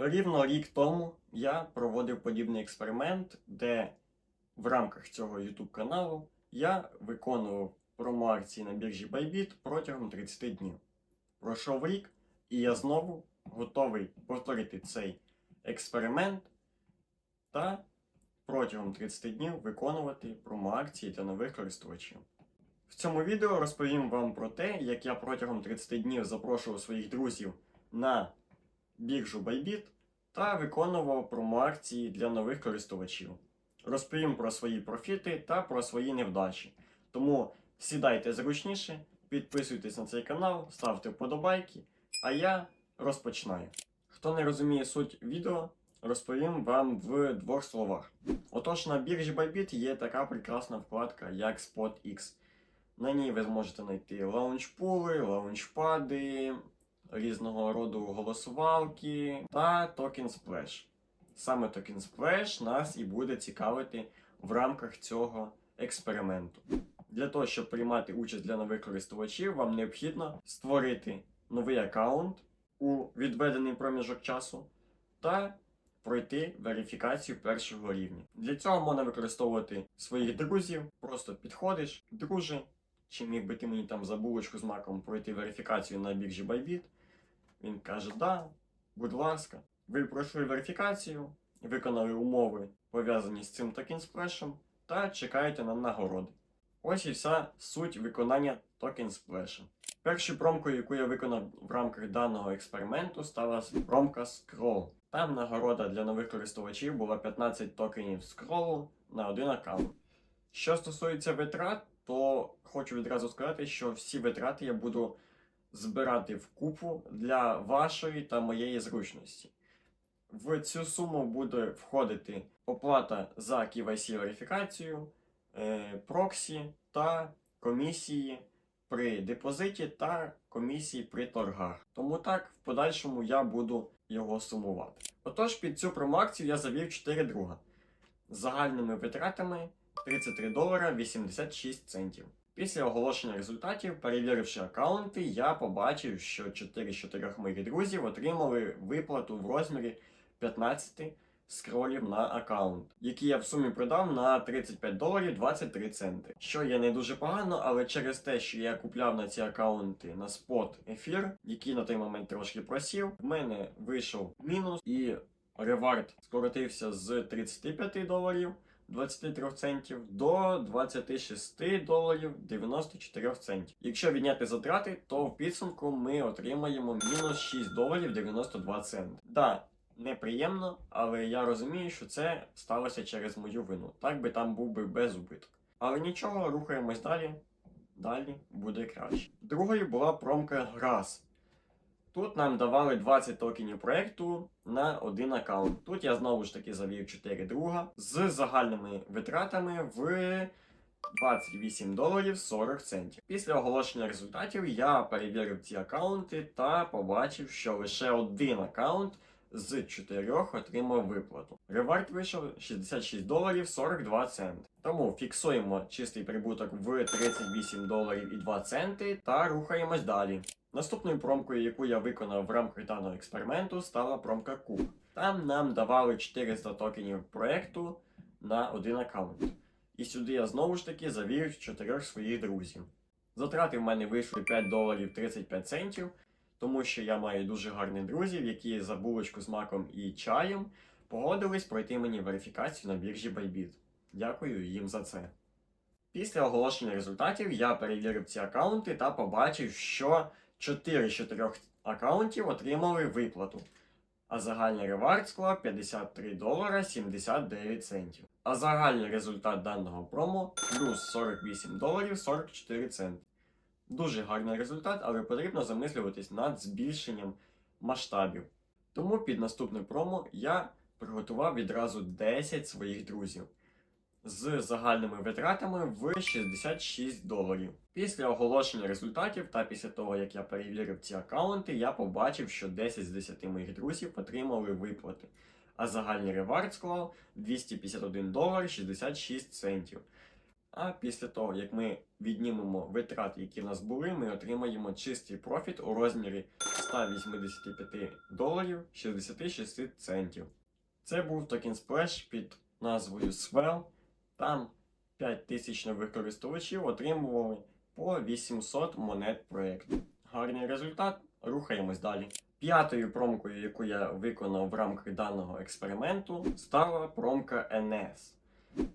Рівно рік тому я проводив подібний експеримент, де в рамках цього YouTube каналу я виконував промо-акції на біржі Bybit протягом 30 днів. Пройшов рік, і я знову готовий повторити цей експеримент та протягом 30 днів виконувати промо-акції для нових користувачів. В цьому відео розповім вам про те, як я протягом 30 днів запрошував своїх друзів на біржу Bybit та виконував промо-акції для нових користувачів. Розповім про свої профіти та про свої невдачі. Тому сідайте зручніше, підписуйтесь на цей канал, ставте вподобайки, а я розпочинаю. Хто не розуміє суть відео, розповім вам в двох словах. Отож, на біржі Bybit є така прекрасна вкладка, як SpotX. На ній ви зможете знайти лаунчпули, лаунчпади, різного роду голосувалки та токен Splash. Саме токен Splash нас і буде цікавити в рамках цього експерименту. Для того, щоб приймати участь для нових користувачів, вам необхідно створити новий аккаунт у відведений проміжок часу та пройти верифікацію першого рівня. Для цього можна використовувати своїх друзів, просто підходиш, друже, чи міг би ти мені там за булочку з маком пройти верифікацію на біржі Bybit? Він каже, да, будь ласка. Ви пройшли верифікацію, виконали умови, пов'язані з цим токен сплешем, та чекаєте на нагороди. Ось і вся суть виконання токен сплеша. Першою промкою, яку я виконав в рамках даного експерименту, стала промка Scroll. Там нагорода для нових користувачів була 15 токенів скролу на один аккаунт. Що стосується витрат, то хочу відразу сказати, що всі витрати я буду збирати в купу для вашої та моєї зручності. В цю суму буде входити оплата за KYC верифікацію, е, проксі та комісії при депозиті та комісії при торгах. Тому так, в подальшому я буду його сумувати. Отож, під цю промоакцію я завів 4 друга з загальними витратами 33 долара 86 центів. Після оголошення результатів, перевіривши аккаунти, я побачив, що 4 з 4 моїх друзів отримали виплату в розмірі 15 скролів на аккаунт, які я в сумі продав на 35 доларів 23 центи. Що є не дуже погано, але через те, що я купляв на ці аккаунти на спот ефір, який на той момент трошки просів, в мене вийшов мінус і ревард скоротився з 35 доларів. 23 центів до 26 доларів 94 центів. Якщо відняти затрати, то в підсумку ми отримаємо мінус 6 доларів 92 центи. Да, неприємно, але я розумію, що це сталося через мою вину. Так би там був би без убиток. Але нічого, рухаємось далі. Далі буде краще. Другою була промка GRAS. Тут нам давали 20 токенів проекту на один аккаунт. Тут я знову ж таки завів 4 друга з загальними витратами в 28 доларів 40 центів. Після оголошення результатів я перевірив ці аккаунти та побачив, що лише один аккаунт з 4 отримав виплату. Ревард вийшов 66 доларів 42 центи. Тому фіксуємо чистий прибуток в 38 доларів і 2 центи та рухаємось далі. Наступною промкою, яку я виконав в рамках даного експерименту, стала промка Куб. Там нам давали 400 токенів проекту на один аккаунт. І сюди я знову ж таки завів 4 своїх друзів. Затрати в мене вийшли 5 доларів 35 центів, тому що я маю дуже гарних друзів, які за булочку з маком і чаєм погодились пройти мені верифікацію на біржі Bybit. Дякую їм за це. Після оголошення результатів я перевірив ці аккаунти та побачив, що 4 з 4 аккаунтів отримали виплату, а загальний ревард склав 53 долара 79 центів. А загальний результат даного промо плюс 48 доларів 44 центи. Дуже гарний результат, але потрібно замислюватись над збільшенням масштабів. Тому під наступне промо я приготував відразу 10 своїх друзів з загальними витратами в 66 доларів. Після оголошення результатів та після того, як я перевірив ці аккаунти, я побачив, що 10 з 10 моїх друзів отримали виплати, а загальний ревард склав 251 долар 66 центів. А після того, як ми віднімемо витрати, які в нас були, ми отримаємо чистий профіт у розмірі 185 доларів 66 центів. Це був токен Splash під назвою Swell. Там 5000 нових користувачів отримували по 800 монет проєкту. Гарний результат. Рухаємось далі. П'ятою промкою, яку я виконав в рамках даного експерименту, стала промка NS.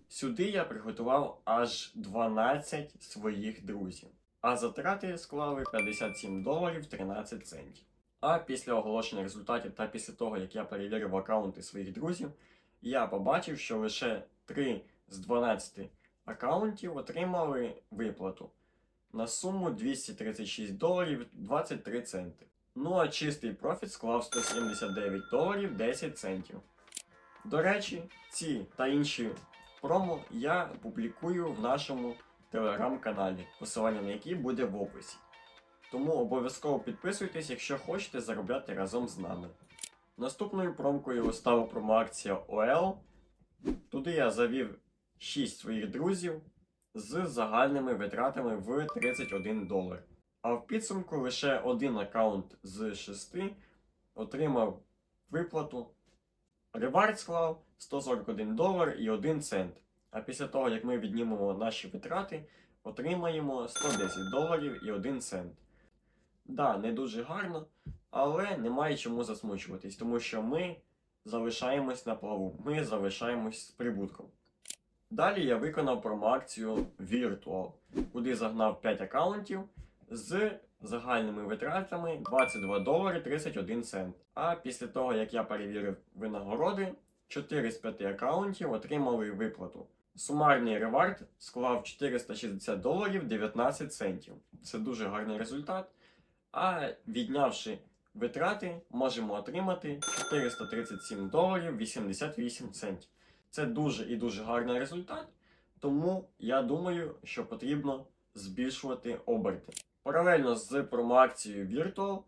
Сюди я приготував аж 12 своїх друзів, а затрати склали 57 доларів 13 центів. А після оголошення результатів та після того, як я перевірив аккаунти своїх друзів, я побачив, що лише 3 з 12 аккаунтів отримали виплату на суму 236 доларів 23 центи. Ну а чистий профіт склав 179 доларів 10 центів. До речі, ці та інші промо я публікую в нашому телеграм-каналі, посилання на який буде в описі. Тому обов'язково підписуйтесь, якщо хочете заробляти разом з нами. Наступною промкою стала промоакція OL. Туди я завів 6 своїх друзів з загальними витратами в 31 долар. А в підсумку лише один аккаунт з 6 отримав виплату. Ревард склав 141 долар і 1 цент. А після того, як ми віднімемо наші витрати, отримаємо 110 доларів і 1 цент. Да, не дуже гарно, але немає чому засмучуватись, тому що ми залишаємось на плаву, ми залишаємось з прибутком. Далі я виконав промоакцію Virtual, куди загнав 5 аккаунтів з загальними витратами 22 долари 31 цент. А після того, як я перевірив винагороди, 4 з 5 аккаунтів отримали виплату. Сумарний ревард склав 460 доларів 19 центів. Це дуже гарний результат. А віднявши витрати, можемо отримати 437 доларів 88 центів. Це дуже і дуже гарний результат, тому я думаю, що потрібно збільшувати оберти. Паралельно з промоакцією Virtual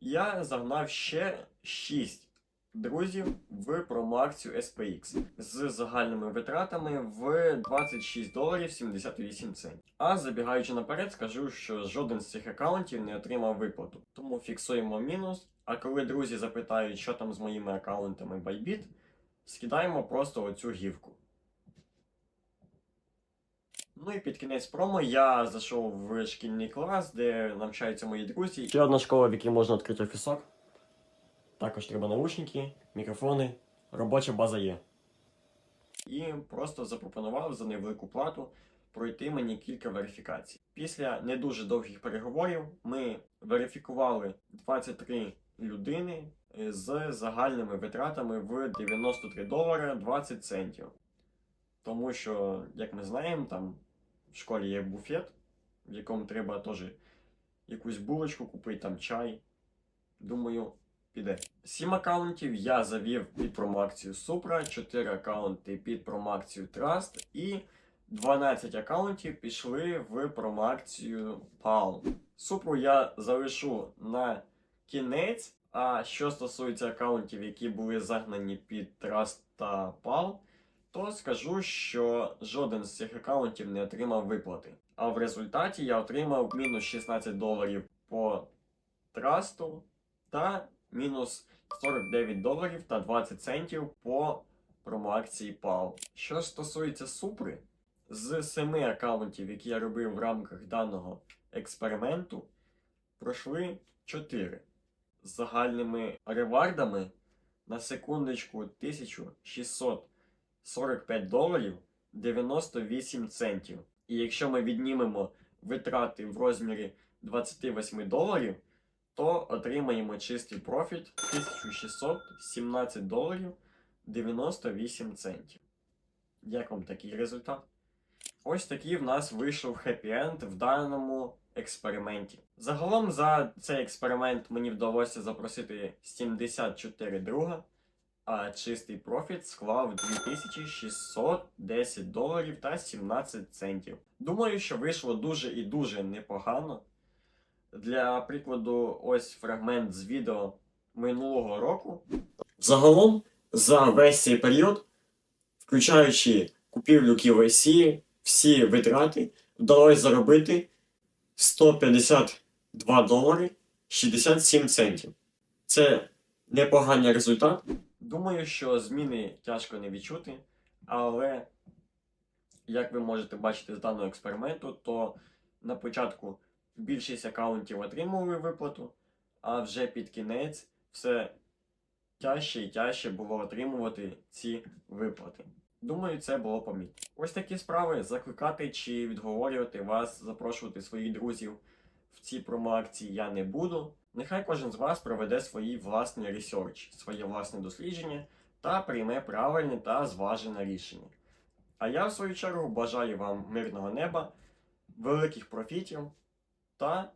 я загнав ще 6 друзів в промоакцію SPX з загальними витратами в 26 доларів 78 центів. А забігаючи наперед, скажу, що жоден з цих аккаунтів не отримав виплату. Тому фіксуємо мінус. А коли друзі запитають, що там з моїми аккаунтами Bybit, скидаємо просто оцю гівку. Ну і під кінець промо я зайшов в шкільний клас, де навчаються мої друзі. Ще одна школа, в якій можна відкрити офісок. Також треба наушники, мікрофони, робоча база є. І просто запропонував за невелику плату пройти мені кілька верифікацій. Після не дуже довгих переговорів ми верифікували 23 людини з загальними витратами в 93 долари 20 центів. Тому що, як ми знаємо, там в школі є буфет, в якому треба теж якусь булочку купити, там чай. Думаю, піде. 7 аккаунтів я завів під промоакцію Supra, 4 аккаунти під промоакцію Trust і 12 аккаунтів пішли в промоакцію Palm. Супру я залишу на кінець. А що стосується аккаунтів, які були загнані під Trust та PAL, то скажу, що жоден з цих аккаунтів не отримав виплати. А в результаті я отримав мінус 16 доларів по трасту та мінус 49 доларів та 20 центів по промоакції PAL. Що стосується Супри, з 7 аккаунтів, які я робив в рамках даного експерименту, пройшли 4 з загальними ревардами на секундочку 1645 доларів 98 центів. І якщо ми віднімемо витрати в розмірі 28 доларів, то отримаємо чистий профіт 1617 доларів 98 центів. Як вам такий результат? Ось такий в нас вийшов хеппі-енд в даному експерименті. Загалом за цей експеримент мені вдалося запросити 74 друга, а чистий профіт склав 2610 доларів та 17 центів. Думаю, що вийшло дуже і дуже непогано. Для прикладу, ось фрагмент з відео минулого року. Загалом за весь цей період, включаючи купівлю KYC, всі витрати вдалося заробити 152 долари 67 центів. Це непоганий результат. Думаю, що зміни тяжко не відчути, але як ви можете бачити з даного експерименту, то на початку більшість аккаунтів отримували виплату, а вже під кінець все тяжче і тяжче було отримувати ці виплати. Думаю, це було помітно. Ось такі справи закликати чи відговорювати вас, запрошувати своїх друзів в ці промоакції я не буду. Нехай кожен з вас проведе свій власний ресерч, своє власне дослідження та прийме правильне та зважене рішення. А я, в свою чергу, бажаю вам мирного неба, великих профітів та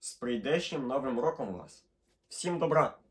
з прийдешнім новим роком вас. Всім добра!